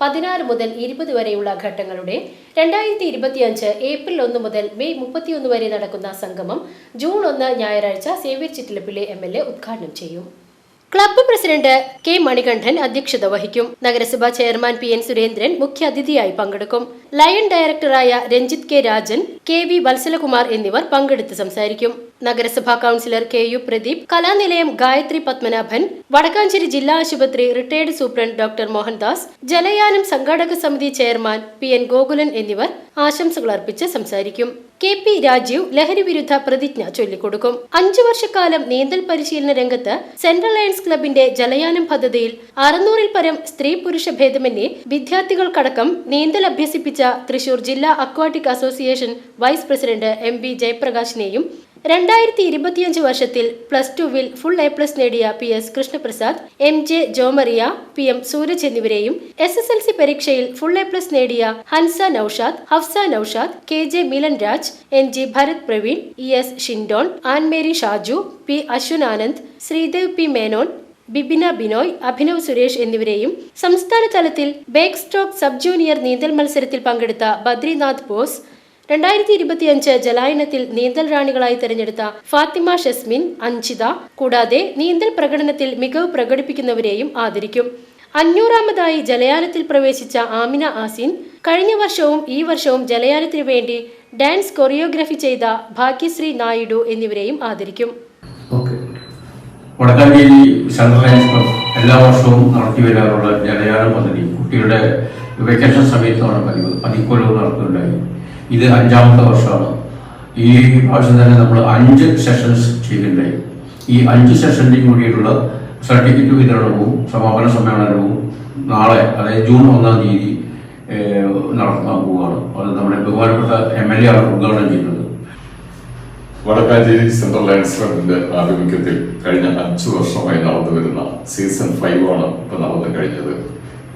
പതിനാറ് മുതൽ ഇരുപത് വരെയുള്ള ഘട്ടങ്ങളുടെ രണ്ടായിരത്തി ഇരുപത്തിയഞ്ച് ഏപ്രിൽ ഒന്ന് മുതൽ മെയ് മുപ്പത്തിയൊന്ന് വരെ നടക്കുന്ന സംഗമം ജൂൺ ഒന്ന് ഞായറാഴ്ച Xavier Chittilappilly M L A ഉദ്ഘാടനം ചെയ്യും. ക്ലബ്ബ് പ്രസിഡന്റ് കെ മണികണ്ഠൻ അധ്യക്ഷത വഹിക്കും. നഗരസഭാ ചെയർമാൻ പി എൻ സുരേന്ദ്രൻ മുഖ്യാതിഥിയായി പങ്കെടുക്കും. ലയൺ ഡയറക്ടറായ Ranjith K Rajan K V Vatsalakumar എന്നിവർ പങ്കെടുത്ത് സംസാരിക്കും. നഗരസഭാ councillor K U Pradeep Kalanilayam Gayathri Padmanabhan Vadakkanchery ജില്ലാ ആശുപത്രി റിട്ടയർഡ് സൂപ്രണ്ട് ഡോക്ടർ മോഹൻദാസ് ജലയാനം സംഘാടക സമിതി ചെയർമാൻ പി എൻ ഗോകുലൻ എന്നിവർ ആശംസകൾ അർപ്പിച്ച് സംസാരിക്കും. കെ പി രാജീവ് ലഹരി വിരുദ്ധ പ്രതിജ്ഞ ചൊല്ലിക്കൊടുക്കും. അഞ്ചു വർഷക്കാലം നീന്തൽ പരിശീലന രംഗത്ത് സെൻട്രൽ ലയൺസ് ക്ലബിന്റെ ജലയാനം പദ്ധതിയിൽ അറുന്നൂറിൽ പരം സ്ത്രീ പുരുഷ ഭേദമന്യേ വിദ്യാർത്ഥികൾക്കടക്കം നീന്തൽ അഭ്യസിപ്പിച്ച തൃശൂർ ജില്ലാ aquatic association vice president M V ജയപ്രകാശിനെയും രണ്ടായിരത്തി ഇരുപത്തിയഞ്ച് വർഷത്തിൽ പ്ലസ് ടുവിൽ ഫുൾ എ പ്ലസ് നേടിയ P S Krishnaprasad M J Jomariya P M Sooraj എന്നിവരെയും എസ് എസ് എൽ സി പരീക്ഷയിൽ ഫുൾ എ പ്ലസ് നേടിയ Hansa Noushad Hafsa Noushad K J Milan Raj N G Bharath Praveen E S Shindon Ann Mary Shaju P Ashwan Anand Sreedev P Menon Bibina Binoy Abhinav Suresh എന്നിവരെയും സംസ്ഥാന തലത്തിൽ bake stroke sub junior നീന്തൽ മത്സരത്തിൽ പങ്കെടുത്ത Badrinath boss രണ്ടായിരത്തി ഇരുപത്തിയഞ്ച് ജലായനത്തിൽ നീന്തൽ റാണികളായി തെരഞ്ഞെടുത്ത ഫാത്തിമ ഷസ്മിൻ അഞ്ചിത കൂടാതെ നീന്തൽ പ്രകടനത്തിൽ മികവ് പ്രകടിപ്പിക്കുന്നവരെയും ആദരിക്കും. അഞ്ഞൂറാമതായി ജലയാനത്തിൽ പ്രവേശിച്ച ആമിന ആസിൻ കഴിഞ്ഞ വർഷവും ഈ വർഷവും ജലയാനത്തിനു വേണ്ടി ഡാൻസ് കൊറിയോഗ്രഫി ചെയ്ത ഭാഗ്യശ്രീ നായിഡു എന്നിവരെയും ആദരിക്കും. വടക്കാഞ്ചേരി ക്ലബ് എല്ലാ വർഷവും നടത്തി വരാറുള്ള ജലയാന പദ്ധതി കുട്ടികളുടെ വെക്കേഷൻ സമയത്താണ് പതിവ് പതിക്കൊല്ലവും നടത്തുന്നുണ്ടായി ഇത് അഞ്ചാമത്തെ വർഷമാണ്. ഈ പ്രാവശ്യം തന്നെ നമ്മൾ അഞ്ച് സെഷൻസ് ചെയ്തിട്ടുണ്ടായി ഈ അഞ്ച് സെഷന്റെയും കൂടിയിട്ടുള്ള സർട്ടിഫിക്കറ്റ് വിതരണവും സമാപന സമ്മേളനവും നാളെ അതായത് ജൂൺ ഒന്നാം തീയതി നടപ്പാക്കുകയാണ് അത് നമ്മുടെ ബഹുമാനപ്പെട്ട എം എൽ എ ആണ് ഉദ്ഘാടനം ചെയ്യുന്നത്. വടക്കാഞ്ചേരി സെൻട്രൽ ലയൻസ് ക്ലബിന്റെ ആഭിമുഖ്യത്തിൽ കഴിഞ്ഞ അഞ്ചു വർഷമായി നടന്നു വരുന്ന സീസൺ ഫൈവ് ആണ് ഇപ്പൊ നടന്നു കഴിഞ്ഞത്.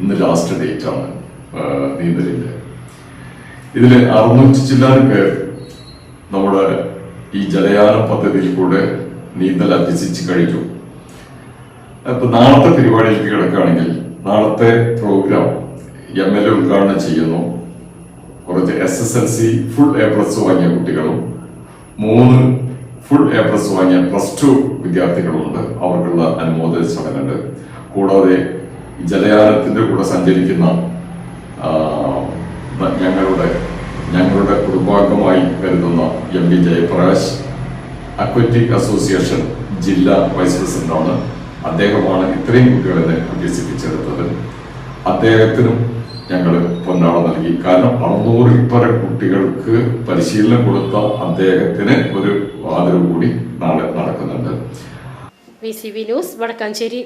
ഇന്ന് ലാസ്റ്റ് ഡേറ്റ് ആണ് നീന്തലിന്റെ. ഇതിൽ അറുന്നൂറ്റി ചില്ലാർ പേർ നമ്മുടെ ഈ ജലയാന പദ്ധതിയിൽ കൂടെ നീന്തൽ അഭ്യസിച്ച് കഴിഞ്ഞു. അപ്പൊ നാളത്തെ പരിപാടിയിലേക്ക് കിടക്കുകയാണെങ്കിൽ നാളത്തെ പ്രോഗ്രാം എം എൽ എ ഉദ്ഘാടനം ചെയ്യുന്നു. കുറച്ച് S S L C full A plus വാങ്ങിയ കുട്ടികളും മൂന്ന് ഫുൾ എ പ്ലസ് വാങ്ങിയ പ്ലസ് ടു വിദ്യാർത്ഥികളുണ്ട് അവർക്കുള്ള അനുമോദന ചടങ്ങുണ്ട്. കൂടാതെ ജലയാനത്തിന്റെ കൂടെ സഞ്ചരിക്കുന്ന ഞങ്ങളുടെ ഞങ്ങളുടെ കുടുംബാംഗമായി കരുതുന്ന M V Jayaprakash aquatic association ജില്ലാ വൈസ് പ്രസിഡന്റാണ് അദ്ദേഹമാണ് ഇത്രയും കുട്ടികളെ അഭ്യസിപ്പിച്ചെടുത്തത്. അദ്ദേഹത്തിനും ഞങ്ങൾ പൊന്നാള നൽകി. കാരണം അറുന്നൂറിൽ പരം കുട്ടികൾക്ക് പരിശീലനം കൊടുത്ത അദ്ദേഹത്തിന് ഒരു ആദരവ് കൂടി നാളെ നടക്കുന്നുണ്ട്. വടക്കാഞ്ചേരി.